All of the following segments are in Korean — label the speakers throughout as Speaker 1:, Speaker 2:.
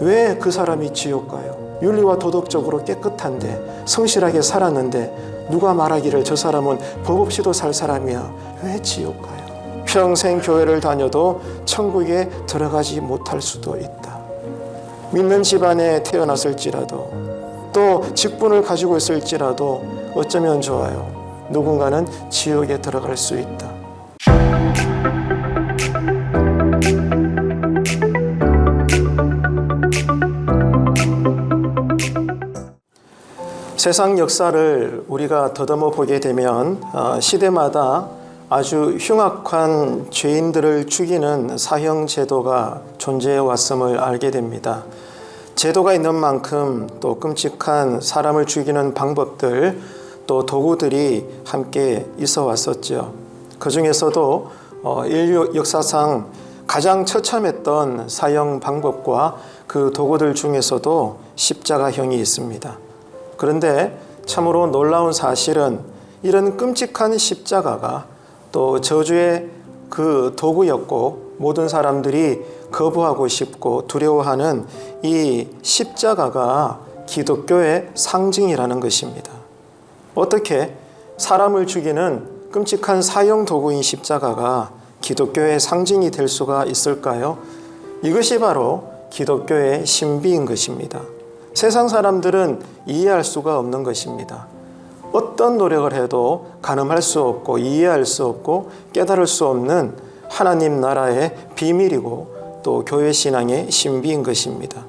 Speaker 1: 왜 그 사람이 지옥 가요? 윤리와 도덕적으로 깨끗한데 성실하게 살았는데 누가 말하기를 저 사람은 법 없이도 살 사람이야. 왜 지옥 가요? 평생 교회를 다녀도 천국에 들어가지 못할 수도 있다. 믿는 집안에 태어났을지라도 또 직분을 가지고 있을지라도 어쩌면 좋아요. 누군가는 지옥에 들어갈 수 있다. 세상 역사를 우리가 더듬어 보게 되면 어, 시대마다 아주 흉악한 죄인들을 죽이는 사형 제도가 존재해 왔음을 알게 됩니다. 제도가 있는 만큼 또 끔찍한 사람을 죽이는 방법들 또 도구들이 함께 있어 왔었죠. 그 중에서도 어, 인류 역사상 가장 처참했던 사형 방법과 그 도구들 중에서도 십자가형이 있습니다. 그런데 참으로 놀라운 사실은 이런 끔찍한 십자가가 또 저주의 그 도구였고 모든 사람들이 거부하고 싶고 두려워하는 이 십자가가 기독교의 상징이라는 것입니다. 어떻게 사람을 죽이는 끔찍한 사형 도구인 십자가가 기독교의 상징이 될 수가 있을까요? 이것이 바로 기독교의 신비인 것입니다. 세상 사람들은 이해할 수가 없는 것입니다. 어떤 노력을 해도 가늠할 수 없고 이해할 수 없고 깨달을 수 없는 하나님 나라의 비밀이고 또 교회 신앙의 신비인 것입니다.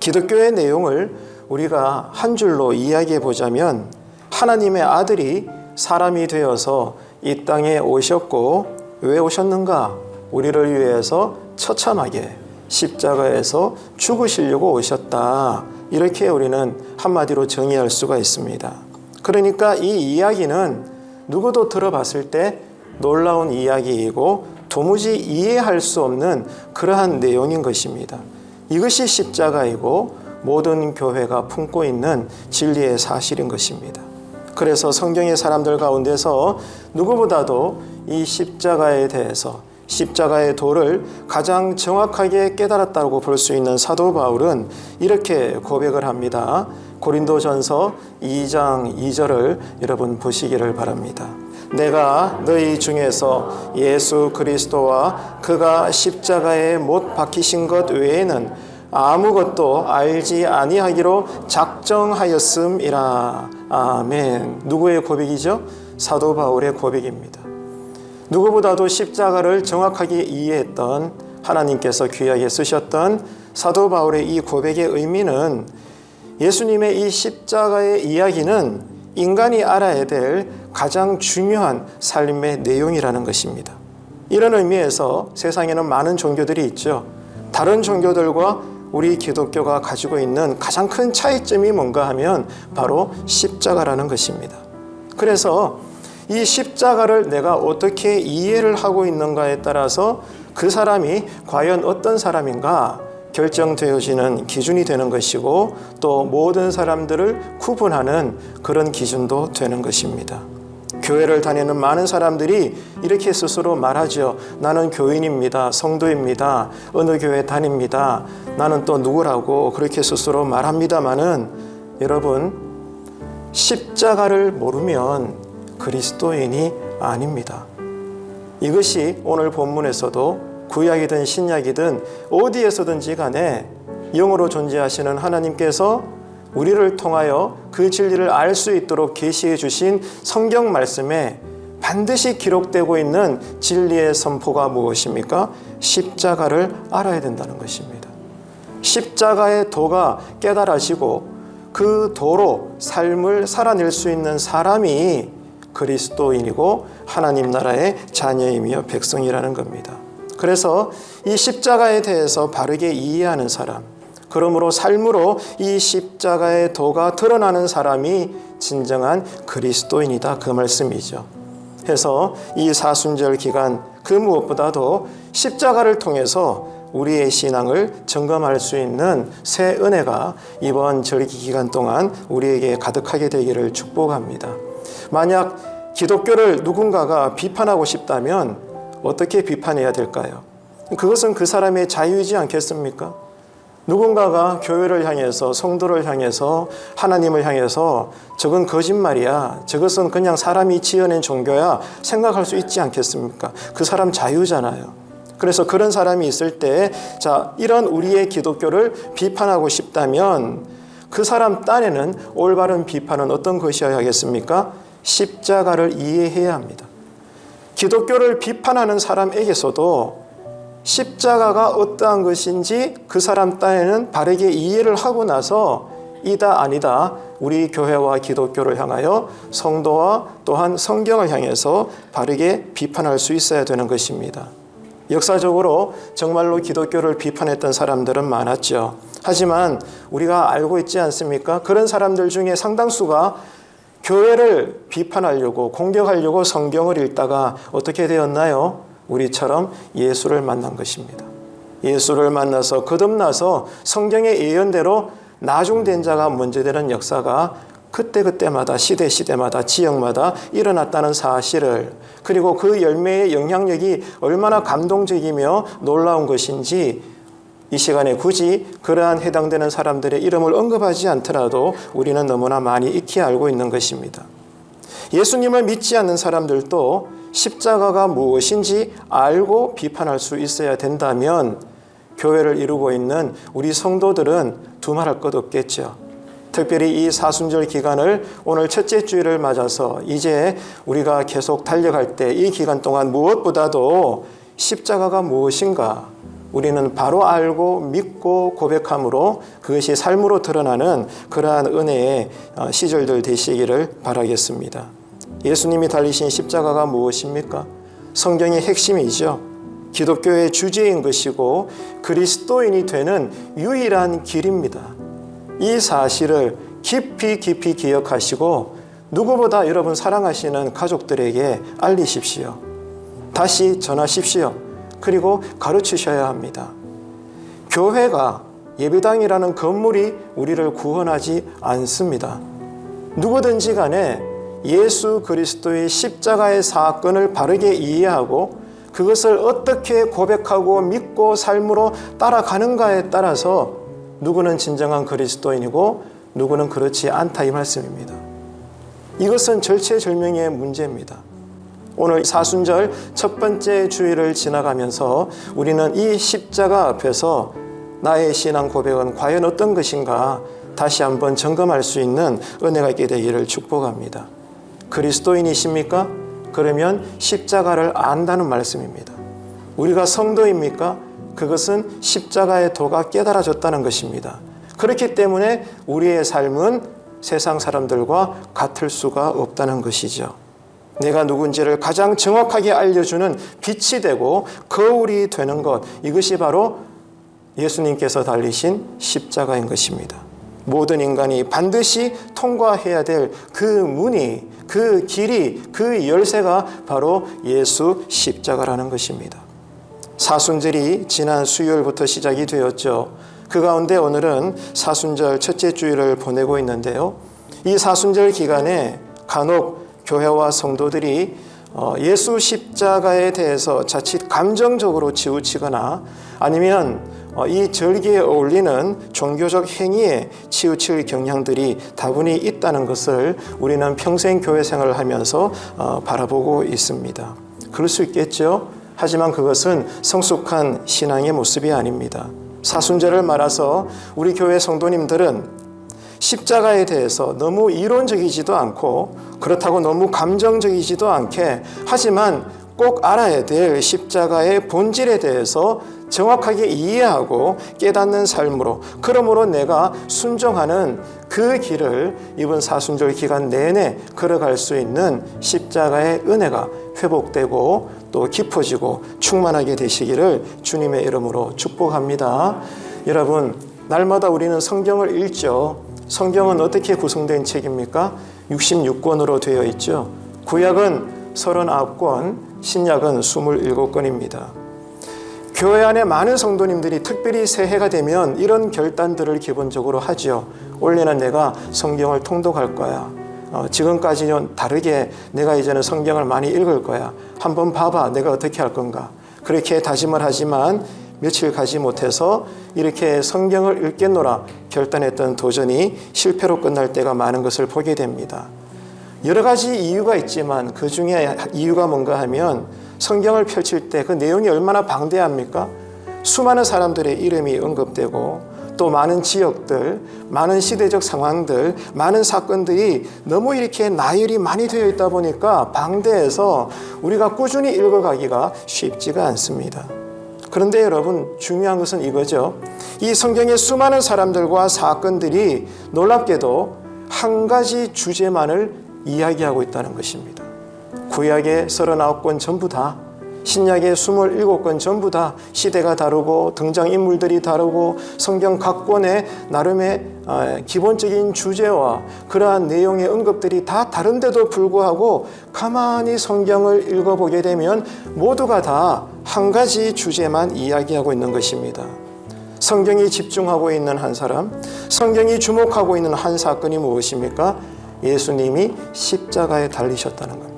Speaker 1: 기독교의 내용을 우리가 한 줄로 이야기해 보자면 하나님의 아들이 사람이 되어서 이 땅에 오셨고 왜 오셨는가? 우리를 위해서 처참하게 십자가에서 죽으시려고 오셨다. 이렇게 우리는 한마디로 정의할 수가 있습니다. 그러니까 이 이야기는 누구도 들어봤을 때 놀라운 이야기이고 도무지 이해할 수 없는 그러한 내용인 것입니다. 이것이 십자가이고 모든 교회가 품고 있는 진리의 사실인 것입니다. 그래서 성경의 사람들 가운데서 누구보다도 이 십자가에 대해서 십자가의 도를 가장 정확하게 깨달았다고 볼 수 있는 사도 바울은 이렇게 고백을 합니다. 고린도전서 2장 2절을 여러분 보시기를 바랍니다. 내가 너희 중에서 예수 그리스도와 그가 십자가에 못 박히신 것 외에는 아무것도 알지 아니하기로 작정하였음이라. 아멘. 누구의 고백이죠? 사도 바울의 고백입니다. 누구보다도 십자가를 정확하게 이해했던 하나님께서 귀하게 쓰셨던 사도 바울의 이 고백의 의미는 예수님의 이 십자가의 이야기는 인간이 알아야 될 가장 중요한 삶의 내용이라는 것입니다. 이런 의미에서 세상에는 많은 종교들이 있죠. 다른 종교들과 우리 기독교가 가지고 있는 가장 큰 차이점이 뭔가 하면 바로 십자가라는 것입니다. 그래서 이 십자가를 내가 어떻게 이해를 하고 있는가에 따라서 그 사람이 과연 어떤 사람인가 결정되어지는 기준이 되는 것이고 또 모든 사람들을 구분하는 그런 기준도 되는 것입니다. 교회를 다니는 많은 사람들이 이렇게 스스로 말하죠. 나는 교인입니다. 성도입니다. 어느 교회 다닙니다. 나는 또 누구라고 그렇게 스스로 말합니다마는 여러분 십자가를 모르면 그리스도인이 아닙니다. 이것이 오늘 본문에서도 구약이든 신약이든 어디에서든지 간에 영으로 존재하시는 하나님께서 우리를 통하여 그 진리를 알 수 있도록 계시해 주신 성경 말씀에 반드시 기록되고 있는 진리의 선포가 무엇입니까? 십자가를 알아야 된다는 것입니다. 십자가의 도가 깨달아지고 그 도로 삶을 살아낼 수 있는 사람이 그리스도인이고 하나님 나라의 자녀이며 백성이라는 겁니다. 그래서 이 십자가에 대해서 바르게 이해하는 사람, 그러므로 삶으로 이 십자가의 도가 드러나는 사람이 진정한 그리스도인이다 그 말씀이죠. 해서 이 사순절 기간 그 무엇보다도 십자가를 통해서 우리의 신앙을 점검할 수 있는 새 은혜가 이번 절기 기간 동안 우리에게 가득하게 되기를 축복합니다. 만약 기독교를 누군가가 비판하고 싶다면 어떻게 비판해야 될까요? 그것은 그 사람의 자유이지 않겠습니까? 누군가가 교회를 향해서 성도를 향해서 하나님을 향해서 저건 거짓말이야. 저것은 그냥 사람이 지어낸 종교야. 생각할 수 있지 않겠습니까? 그 사람 자유잖아요. 그래서 그런 사람이 있을 때, 자, 이런 우리의 기독교를 비판하고 싶다면 그 사람 딴에는 올바른 비판은 어떤 것이어야 하겠습니까? 십자가를 이해해야 합니다. 기독교를 비판하는 사람에게서도 십자가가 어떠한 것인지 그 사람 딴에는 바르게 이해를 하고 나서 이다 아니다 우리 교회와 기독교를 향하여 성도와 또한 성경을 향해서 바르게 비판할 수 있어야 되는 것입니다. 역사적으로 정말로 기독교를 비판했던 사람들은 많았죠. 하지만 우리가 알고 있지 않습니까? 그런 사람들 중에 상당수가 교회를 비판하려고 공격하려고 성경을 읽다가 어떻게 되었나요? 우리처럼 예수를 만난 것입니다. 예수를 만나서 거듭나서 성경의 예언대로 나중된 자가 먼저 되는 역사가 그때그때마다 시대 시대마다 지역마다 일어났다는 사실을 그리고 그 열매의 영향력이 얼마나 감동적이며 놀라운 것인지 이 시간에 굳이 그러한 해당되는 사람들의 이름을 언급하지 않더라도 우리는 너무나 많이 익히 알고 있는 것입니다. 예수님을 믿지 않는 사람들도 십자가가 무엇인지 알고 비판할 수 있어야 된다면 교회를 이루고 있는 우리 성도들은 두말할 것 없겠죠. 특별히 이 사순절 기간을 오늘 첫째 주일을 맞아서 이제 우리가 계속 달려갈 때 이 기간 동안 무엇보다도 십자가가 무엇인가 우리는 바로 알고 믿고 고백함으로 그것이 삶으로 드러나는 그러한 은혜의 어, 시절들 되시기를 바라겠습니다. 예수님이 달리신 십자가가 무엇입니까? 성경의 핵심이죠. 기독교의 주제인 것이고 그리스도인이 되는 유일한 길입니다. 이 사실을 깊이 깊이 기억하시고 누구보다 여러분 사랑하시는 가족들에게 알리십시오. 다시 전하십시오. 그리고 가르치셔야 합니다. 교회가 예배당이라는 건물이 우리를 구원하지 않습니다. 누구든지 간에 예수 그리스도의 십자가의 사건을 바르게 이해하고 그것을 어떻게 고백하고 믿고 삶으로 따라가는가에 따라서 누구는 진정한 그리스도인이고 누구는 그렇지 않다 이 말씀입니다. 이것은 절체절명의 문제입니다. 오늘 사순절 첫 번째 주일을 지나가면서 우리는 이 십자가 앞에서 나의 신앙 고백은 과연 어떤 것인가 다시 한번 점검할 수 있는 은혜가 있게 되기를 축복합니다. 그리스도인이십니까? 그러면 십자가를 안다는 말씀입니다. 우리가 성도입니까? 그것은 십자가의 도가 깨달아졌다는 것입니다. 그렇기 때문에 우리의 삶은 세상 사람들과 같을 수가 없다는 것이죠. 내가 누군지를 가장 정확하게 알려주는 빛이 되고 거울이 되는 것, 이것이 바로 예수님께서 달리신 십자가인 것입니다. 모든 인간이 반드시 통과해야 될 그 문이, 그 길이, 그 열쇠가 바로 예수 십자가라는 것입니다. 사순절이 지난 수요일부터 시작이 되었죠. 그 가운데 오늘은 사순절 첫째 주일을 보내고 있는데요. 이 사순절 기간에 간혹 교회와 성도들이 어, 예수 십자가에 대해서 자칫 감정적으로 치우치거나 아니면 어, 이 절기에 어울리는 종교적 행위에 치우칠 경향들이 다분히 있다는 것을 우리는 평생 교회 생활을 하면서 어, 바라보고 있습니다. 그럴 수 있겠죠. 하지만 그것은 성숙한 신앙의 모습이 아닙니다. 사순절을 말아서 우리 교회 성도님들은 십자가에 대해서 너무 이론적이지도 않고 그렇다고 너무 감정적이지도 않게 하지만 꼭 알아야 될 십자가의 본질에 대해서 정확하게 이해하고 깨닫는 삶으로 그러므로 내가 순종하는 그 길을 이번 사순절 기간 내내 걸어갈 수 있는 십자가의 은혜가 회복되고 또 깊어지고 충만하게 되시기를 주님의 이름으로 축복합니다. 여러분 날마다 우리는 성경을 읽죠. 성경은 어떻게 구성된 책입니까? 66권으로 되어 있죠. 구약은 39권, 신약은 27권입니다. 교회 안에 많은 성도님들이 특별히 새해가 되면 이런 결단들을 기본적으로 하죠. 올해는 내가 성경을 통독할 거야. 어, 지금까지는 다르게 내가 이제는 성경을 많이 읽을 거야. 한번 봐봐. 내가 어떻게 할 건가. 그렇게 다짐을 하지만 며칠 가지 못해서 이렇게 성경을 읽겠노라 결단했던 도전이 실패로 끝날 때가 많은 것을 보게 됩니다. 여러 가지 이유가 있지만 그 중에 이유가 뭔가 하면 성경을 펼칠 때 그 내용이 얼마나 방대합니까? 수많은 사람들의 이름이 언급되고 또 많은 지역들, 많은 시대적 상황들, 많은 사건들이 너무 이렇게 나열이 많이 되어 있다 보니까 방대해서 우리가 꾸준히 읽어가기가 쉽지가 않습니다. 그런데 여러분 중요한 것은 이거죠. 이 성경의 수많은 사람들과 사건들이 놀랍게도 한 가지 주제만을 이야기하고 있다는 것입니다. 구약의 39권 전부 다 신약의 27권 전부 다 시대가 다르고 등장인물들이 다르고 성경 각 권의 나름의 아, 기본적인 주제와 그러한 내용의 언급들이 다 다른데도 불구하고 가만히 성경을 읽어보게 되면 모두가 다 한 가지 주제만 이야기하고 있는 것입니다. 성경이 집중하고 있는 한 사람, 성경이 주목하고 있는 한 사건이 무엇입니까? 예수님이 십자가에 달리셨다는 겁니다.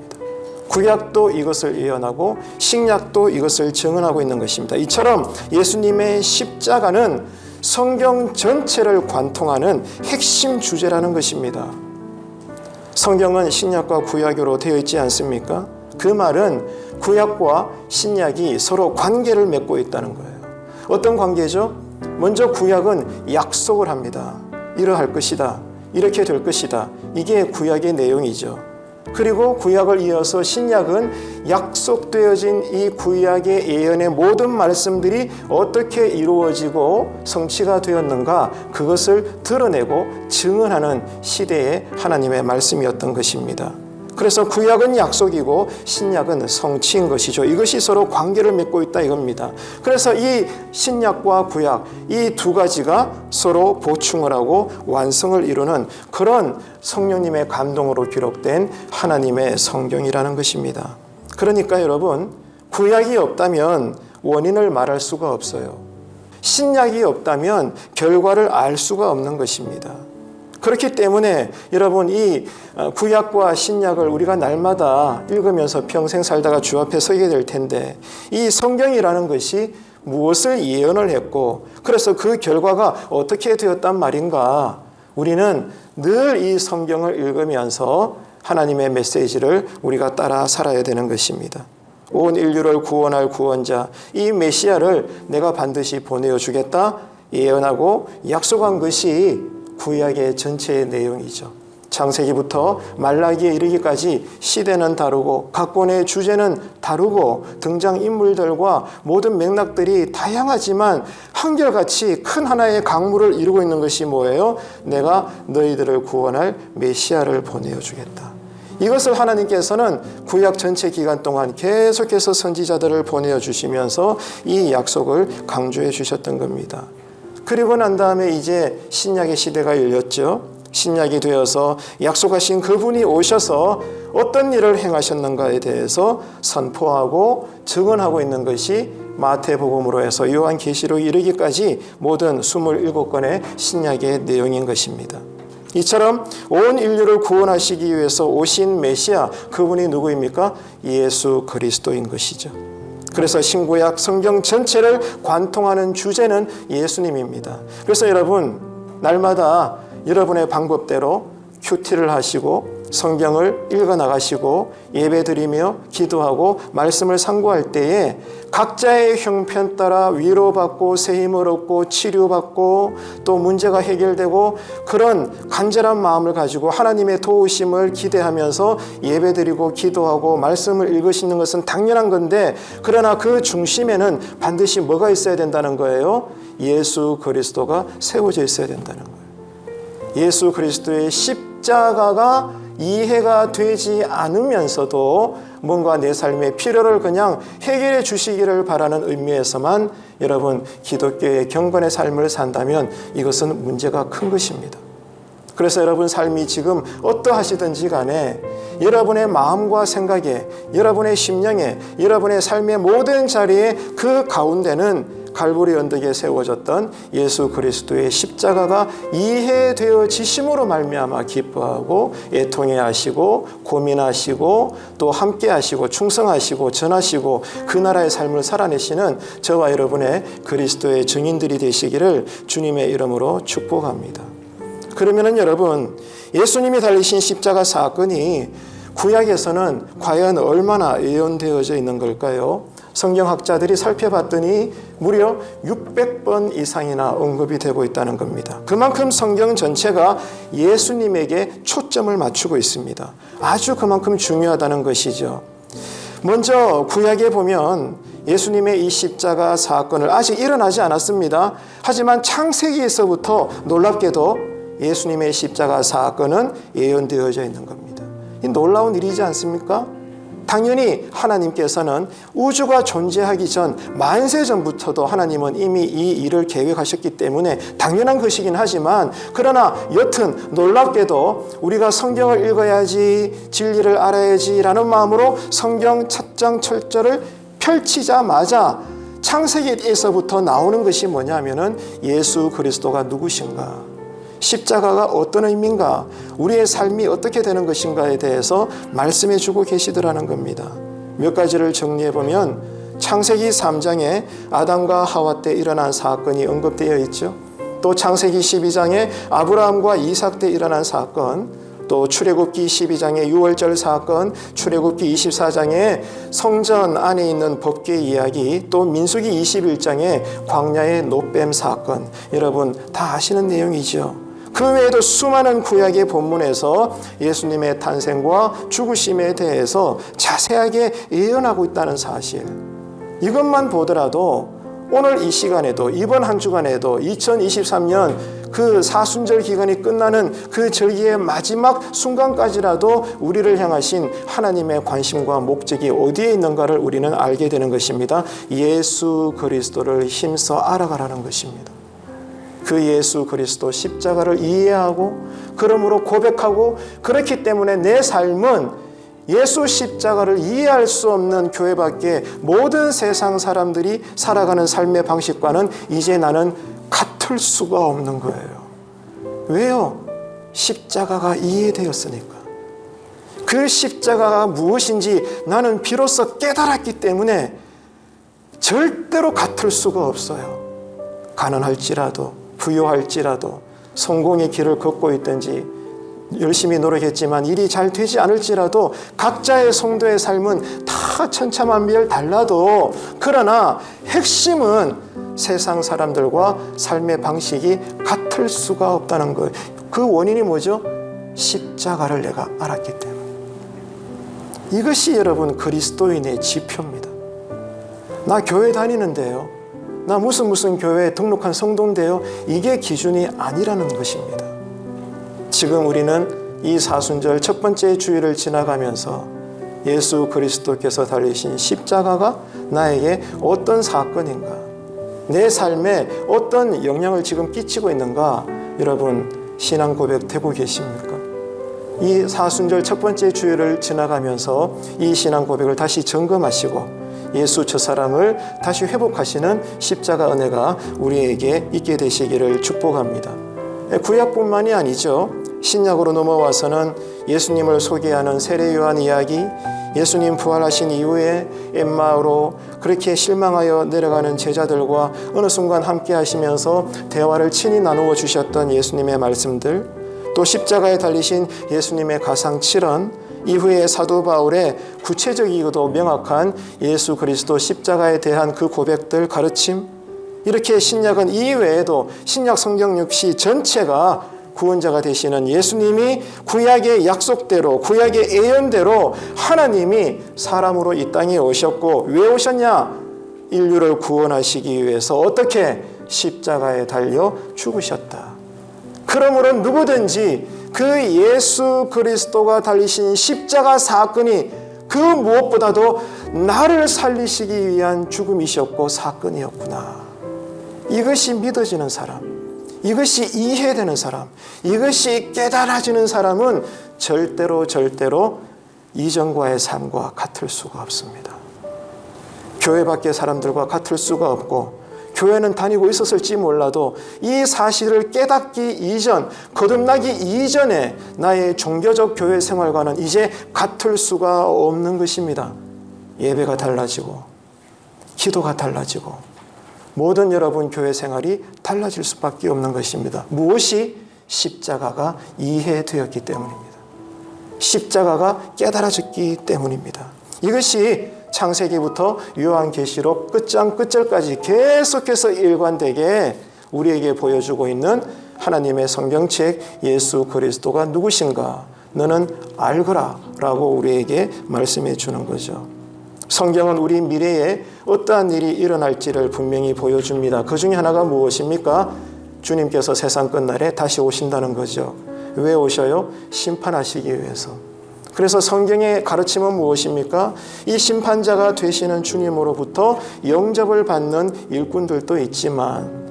Speaker 1: 구약도 이것을 예언하고 신약도 이것을 증언하고 있는 것입니다. 이처럼 예수님의 십자가는 성경 전체를 관통하는 핵심 주제라는 것입니다. 성경은 신약과 구약으로 되어 있지 않습니까? 그 말은 구약과 신약이 서로 관계를 맺고 있다는 거예요. 어떤 관계죠? 먼저 구약은 약속을 합니다. 이러할 것이다. 이렇게 될 것이다. 이게 구약의 내용이죠. 그리고 구약을 이어서 신약은 약속되어진 이 구약의 예언의 모든 말씀들이 어떻게 이루어지고 성취가 되었는가 그것을 드러내고 증언하는 시대의 하나님의 말씀이었던 것입니다. 그래서 구약은 약속이고 신약은 성취인 것이죠. 이것이 서로 관계를 맺고 있다 이겁니다. 그래서 이 신약과 구약 이 두 가지가 서로 보충을 하고 완성을 이루는 그런 성령님의 감동으로 기록된 하나님의 성경이라는 것입니다. 그러니까 여러분 구약이 없다면 원인을 말할 수가 없어요. 신약이 없다면 결과를 알 수가 없는 것입니다. 그렇기 때문에 여러분 이 구약과 신약을 우리가 날마다 읽으면서 평생 살다가 주 앞에 서게 될 텐데 이 성경이라는 것이 무엇을 예언을 했고 그래서 그 결과가 어떻게 되었단 말인가 우리는 늘 이 성경을 읽으면서 하나님의 메시지를 우리가 따라 살아야 되는 것입니다. 온 인류를 구원할 구원자 이 메시아를 내가 반드시 보내어 주겠다 예언하고 약속한 것이 구약의 전체의 내용이죠. 창세기부터 말라기에 이르기까지 시대는 다르고 각 권의 주제는 다르고 등장 인물들과 모든 맥락들이 다양하지만 한결같이 큰 하나의 강물을 이루고 있는 것이 뭐예요? 내가 너희들을 구원할 메시아를 보내어 주겠다. 이것을 하나님께서는 구약 전체 기간 동안 계속해서 선지자들을 보내어 주시면서 이 약속을 강조해 주셨던 겁니다. 그리고 난 다음에 이제 신약의 시대가 열렸죠. 신약이 되어서 약속하신 그분이 오셔서 어떤 일을 행하셨는가에 대해서 선포하고 증언하고 있는 것이 마태복음으로 해서 요한계시록 이르기까지 모든 27권의 신약의 내용인 것입니다. 이처럼 온 인류를 구원하시기 위해서 오신 메시아 그분이 누구입니까? 예수 그리스도인 것이죠. 그래서 신구약 성경 전체를 관통하는 주제는 예수님입니다. 그래서 여러분 날마다 여러분의 방법대로 큐티를 하시고 성경을 읽어 나가시고 예배 드리며 기도하고 말씀을 상고할 때에 각자의 형편 따라 위로받고 새 힘을 얻고 치료받고 또 문제가 해결되고 그런 간절한 마음을 가지고 하나님의 도우심을 기대하면서 예배드리고 기도하고 말씀을 읽으시는 것은 당연한 건데 그러나 그 중심에는 반드시 뭐가 있어야 된다는 거예요? 예수 그리스도가 세워져 있어야 된다는 거예요. 예수 그리스도의 십자가가 이해가 되지 않으면서도 뭔가 내 삶의 필요를 그냥 해결해 주시기를 바라는 의미에서만 여러분 기독교의 경건의 삶을 산다면 이것은 문제가 큰 것입니다. 그래서 여러분 삶이 지금 어떠하시든지 간에 여러분의 마음과 생각에 여러분의 심령에 여러분의 삶의 모든 자리에 그 가운데는 갈보리 언덕에 세워졌던 예수 그리스도의 십자가가 이해되어지심으로 말미암아 기뻐하고 애통해하시고 고민하시고 또 함께하시고 충성하시고 전하시고 그 나라의 삶을 살아내시는 저와 여러분의 그리스도의 증인들이 되시기를 주님의 이름으로 축복합니다. 그러면은 여러분 예수님이 달리신 십자가 사건이 구약에서는 과연 얼마나 예언되어져 있는 걸까요? 성경학자들이 살펴봤더니 무려 600번 이상이나 언급이 되고 있다는 겁니다. 그만큼 성경 전체가 예수님에게 초점을 맞추고 있습니다. 아주 그만큼 중요하다는 것이죠. 먼저 구약에 보면 예수님의 이 십자가 사건을 아직 일어나지 않았습니다. 하지만 창세기에서부터 놀랍게도 예수님의 십자가 사건은 예언되어져 있는 겁니다. 이 놀라운 일이지 않습니까? 당연히 하나님께서는 우주가 존재하기 전 만세 전부터도 하나님은 이미 이 일을 계획하셨기 때문에 당연한 것이긴 하지만 그러나 여튼 놀랍게도 우리가 성경을 읽어야지 진리를 알아야지라는 마음으로 성경 첫장 철절을 펼치자마자 창세기에서부터 나오는 것이 뭐냐면은 예수 그리스도가 누구신가 십자가가 어떤 의미인가, 우리의 삶이 어떻게 되는 것인가에 대해서 말씀해 주고 계시더라는 겁니다. 몇 가지를 정리해 보면 창세기 3장에 아담과 하와 때 일어난 사건이 언급되어 있죠. 또 창세기 12장에 아브라함과 이삭 때 일어난 사건, 또 출애굽기 12장의 6월절 사건, 출애굽기 24장의 성전 안에 있는 법궤 이야기, 또 민수기 21장의 광야의 노뱀 사건, 여러분 다 아시는 내용이죠. 그 외에도 수많은 구약의 본문에서 예수님의 탄생과 죽으심에 대해서 자세하게 예언하고 있다는 사실. 이것만 보더라도 오늘 이 시간에도 이번 한 주간에도 2023년 그 사순절 기간이 끝나는 그 절기의 마지막 순간까지라도 우리를 향하신 하나님의 관심과 목적이 어디에 있는가를 우리는 알게 되는 것입니다. 예수 그리스도를 힘써 알아가라는 것입니다. 그 예수 그리스도 십자가를 이해하고 그러므로 고백하고 그렇기 때문에 내 삶은 예수 십자가를 이해할 수 없는 교회밖에 모든 세상 사람들이 살아가는 삶의 방식과는 이제 나는 같을 수가 없는 거예요. 왜요? 십자가가 이해되었으니까. 그 십자가가 무엇인지 나는 비로소 깨달았기 때문에 절대로 같을 수가 없어요. 가난할지라도 부유할지라도 성공의 길을 걷고 있든지 열심히 노력했지만 일이 잘 되지 않을지라도 각자의 성도의 삶은 다 천차만별 달라도 그러나 핵심은 세상 사람들과 삶의 방식이 같을 수가 없다는 것. 그 원인이 뭐죠? 십자가를 내가 알았기 때문에. 이것이 여러분 그리스도인의 지표입니다. 나 교회 다니는데요. 나 무슨 무슨 교회에 등록한 성도인데요. 이게 기준이 아니라는 것입니다. 지금 우리는 이 사순절 첫 번째 주일을 지나가면서 예수 그리스도께서 달리신 십자가가 나에게 어떤 사건인가, 내 삶에 어떤 영향을 지금 끼치고 있는가, 여러분 신앙 고백 되고 계십니까? 이 사순절 첫 번째 주일을 지나가면서 이 신앙 고백을 다시 점검하시고 예수 저 사람을 다시 회복하시는 십자가 은혜가 우리에게 있게 되시기를 축복합니다. 구약뿐만이 아니죠. 신약으로 넘어와서는 예수님을 소개하는 세례 요한 이야기, 예수님 부활하신 이후에 엠마오로 그렇게 실망하여 내려가는 제자들과 어느 순간 함께 하시면서 대화를 친히 나누어 주셨던 예수님의 말씀들, 또 십자가에 달리신 예수님의 가상 7원, 이후에 사도 바울의 구체적이고도 명확한 예수 그리스도 십자가에 대한 그 고백들 가르침 이렇게 신약은 이외에도 신약 성경 역시 전체가 구원자가 되시는 예수님이 구약의 약속대로 구약의 예언대로 하나님이 사람으로 이 땅에 오셨고 왜 오셨냐? 인류를 구원하시기 위해서 어떻게 십자가에 달려 죽으셨다. 그러므로 누구든지 그 예수 그리스도가 달리신 십자가 사건이 그 무엇보다도 나를 살리시기 위한 죽음이셨고 사건이었구나. 이것이 믿어지는 사람, 이것이 이해되는 사람, 이것이 깨달아지는 사람은 절대로 절대로 이전과의 삶과 같을 수가 없습니다. 교회 밖의 사람들과 같을 수가 없고 교회는 다니고 있었을지 몰라도 이 사실을 깨닫기 이전, 거듭나기 이전에 나의 종교적 교회 생활과는 이제 같을 수가 없는 것입니다. 예배가 달라지고, 기도가 달라지고, 모든 여러분 교회 생활이 달라질 수밖에 없는 것입니다. 무엇이 십자가가 이해되었기 때문입니다. 십자가가 깨달아졌기 때문입니다. 이것이 창세기부터 요한계시록 끝장 끝절까지 계속해서 일관되게 우리에게 보여주고 있는 하나님의 성경책 예수 그리스도가 누구신가 너는 알거라 라고 우리에게 말씀해 주는 거죠. 성경은 우리 미래에 어떠한 일이 일어날지를 분명히 보여줍니다. 그 중에 하나가 무엇입니까? 주님께서 세상 끝날에 다시 오신다는 거죠. 왜 오셔요? 심판하시기 위해서. 그래서 성경의 가르침은 무엇입니까? 이 심판자가 되시는 주님으로부터 영접을 받는 일꾼들도 있지만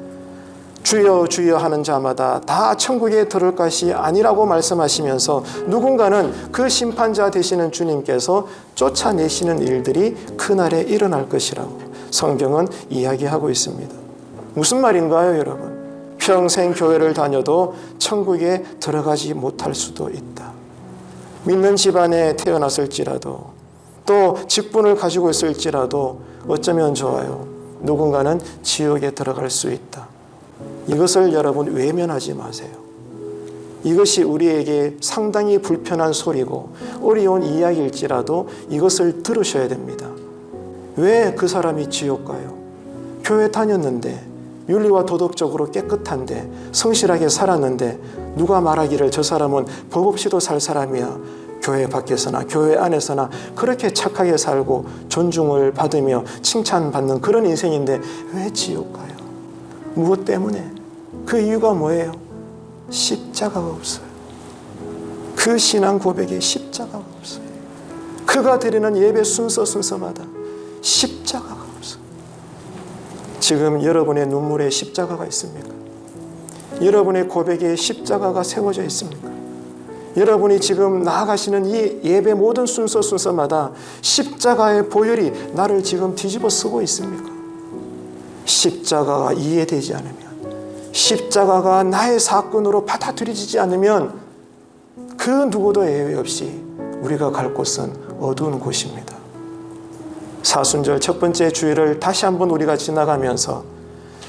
Speaker 1: 주여 주여 하는 자마다 다 천국에 들을 것이 아니라고 말씀하시면서 누군가는 그 심판자 되시는 주님께서 쫓아내시는 일들이 그날에 일어날 것이라고 성경은 이야기하고 있습니다. 무슨 말인가요, 여러분? 평생 교회를 다녀도 천국에 들어가지 못할 수도 있다. 믿는 집안에 태어났을지라도 또 직분을 가지고 있을지라도 어쩌면 좋아요. 누군가는 지옥에 들어갈 수 있다. 이것을 여러분 외면하지 마세요. 이것이 우리에게 상당히 불편한 소리고 어려운 이야기일지라도 이것을 들으셔야 됩니다. 왜 그 사람이 지옥 가요? 교회 다녔는데 윤리와 도덕적으로 깨끗한데 성실하게 살았는데 누가 말하기를 저 사람은 법 없이도 살 사람이야. 교회 밖에서나 교회 안에서나 그렇게 착하게 살고 존중을 받으며 칭찬받는 그런 인생인데 왜 지옥 가요? 무엇 때문에? 그 이유가 뭐예요? 십자가가 없어요. 그 신앙 고백에 십자가가 없어요. 그가 드리는 예배 순서 순서마다 십자가가 없어요. 지금 여러분의 눈물에 십자가가 있습니까? 여러분의 고백에 십자가가 세워져 있습니까? 여러분이 지금 나아가시는 이 예배 모든 순서 순서마다 십자가의 보혈이 나를 지금 뒤집어 쓰고 있습니까? 십자가가 이해되지 않으면, 십자가가 나의 사건으로 받아들여지지 않으면 그 누구도 예외 없이 우리가 갈 곳은 어두운 곳입니다. 사순절 첫 번째 주일을 다시 한번 우리가 지나가면서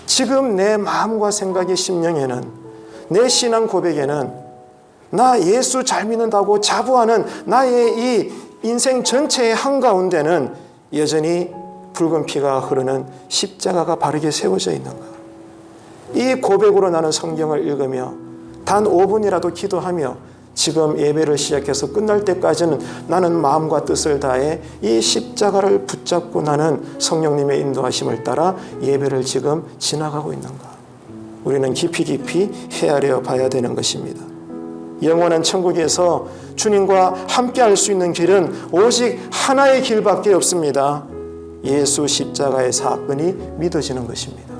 Speaker 1: 지금 내 마음과 생각의 심령에는 내 신앙 고백에는 나 예수 잘 믿는다고 자부하는 나의 이 인생 전체의 한가운데는 여전히 붉은 피가 흐르는 십자가가 바르게 세워져 있는가? 이 고백으로 나는 성경을 읽으며 단 5분이라도 기도하며 지금 예배를 시작해서 끝날 때까지는 나는 마음과 뜻을 다해 이 십자가를 붙잡고 나는 성령님의 인도하심을 따라 예배를 지금 지나가고 있는가? 우리는 깊이 깊이 헤아려 봐야 되는 것입니다. 영원한 천국에서 주님과 함께 할 수 있는 길은 오직 하나의 길밖에 없습니다. 예수 십자가의 사건이 믿어지는 것입니다.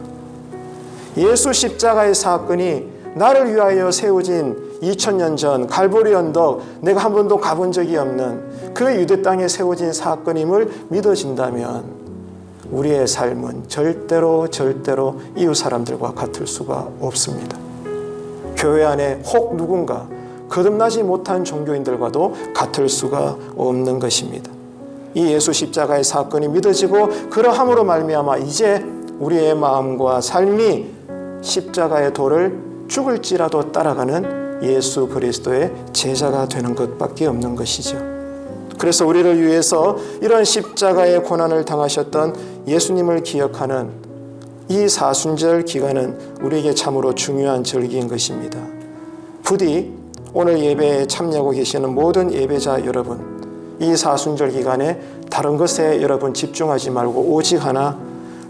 Speaker 1: 예수 십자가의 사건이 나를 위하여 세워진 2000년 전 갈보리 언덕 내가 한 번도 가본 적이 없는 그 유대 땅에 세워진 사건임을 믿어진다면 우리의 삶은 절대로 절대로 이웃 사람들과 같을 수가 없습니다. 교회 안에 혹 누군가 거듭나지 못한 종교인들과도 같을 수가 없는 것입니다. 이 예수 십자가의 사건이 믿어지고 그러함으로 말미암아 이제 우리의 마음과 삶이 십자가의 도를 죽을지라도 따라가는 예수 그리스도의 제자가 되는 것밖에 없는 것이죠. 그래서 우리를 위해서 이런 십자가의 고난을 당하셨던 예수님을 기억하는 이 사순절 기간은 우리에게 참으로 중요한 절기인 것입니다. 부디 오늘 예배에 참여하고 계시는 모든 예배자 여러분, 이 사순절 기간에 다른 것에 여러분 집중하지 말고 오직 하나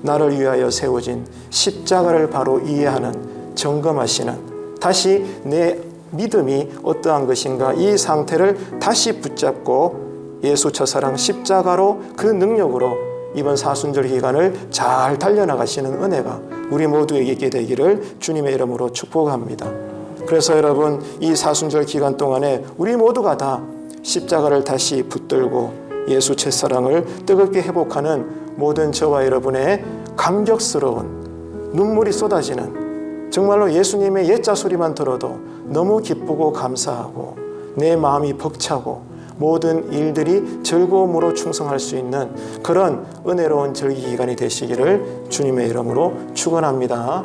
Speaker 1: 나를 위하여 세워진 십자가를 바로 이해하는 점검하시는 다시 내 믿음이 어떠한 것인가 이 상태를 다시 붙잡고 예수 첫사랑 십자가로 그 능력으로 이번 사순절 기간을 잘 달려나가시는 은혜가 우리 모두에게 있게 되기를 주님의 이름으로 축복합니다. 그래서 여러분 이 사순절 기간 동안에 우리 모두가 다 십자가를 다시 붙들고 예수 첫사랑을 뜨겁게 회복하는 모든 저와 여러분의 감격스러운 눈물이 쏟아지는 정말로 예수님의 옛자 소리만 들어도 너무 기쁘고 감사하고 내 마음이 벅차고 모든 일들이 즐거움으로 충성할 수 있는 그런 은혜로운 절기 기간이 되시기를 주님의 이름으로 축원합니다.